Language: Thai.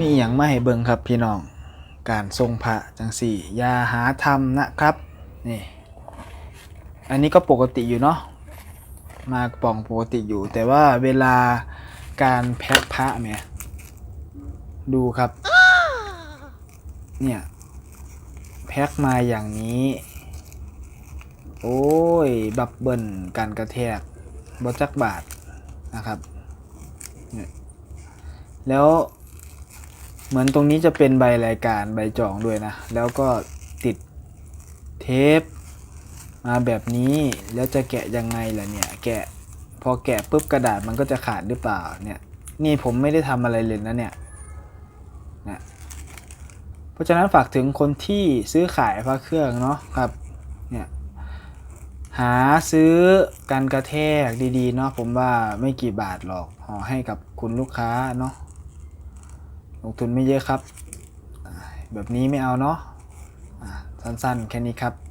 มีอย่างมาให้เบิ่งครับพี่น้อง การทรงพระจังสี่อย่าหาทำนะครับ นี่ อันนี้ก็ปกติอยู่เนาะ มากป๋องปกติอยู่ แต่ว่าเวลาการแพ็คพระเนี่ยดูครับ เนี่ย แพ็คมาอย่างนี้ โอ้ย บับเบิลการกระแทกบจักบาทนะครับเนี่ยแล้ว เหมือนตรงนี้จะเป็นใบรายการใบจองด้วยนะ แล้วก็ติดเทปมาแบบนี้แล้วจะแกะยังไงล่ะเนี่ยแกะพอแกะปุ๊บกระดาษมันก็จะขาดหรือเปล่าเนี่ยนี่ผมไม่ได้ทำอะไรเลยนะเนี่ยนะเพราะฉะนั้นฝากถึงคนที่ซื้อขายพระเครื่องเนาะครับเนี่ยหาซื้อกันกระแทกดีๆเนาะผมว่าไม่กี่บาทหรอกห่อให้กับคุณลูกค้าเนาะ ลงทุนไม่เยอะครับ แบบนี้ไม่เอาเนาะสั้นๆ แค่นี้ครับ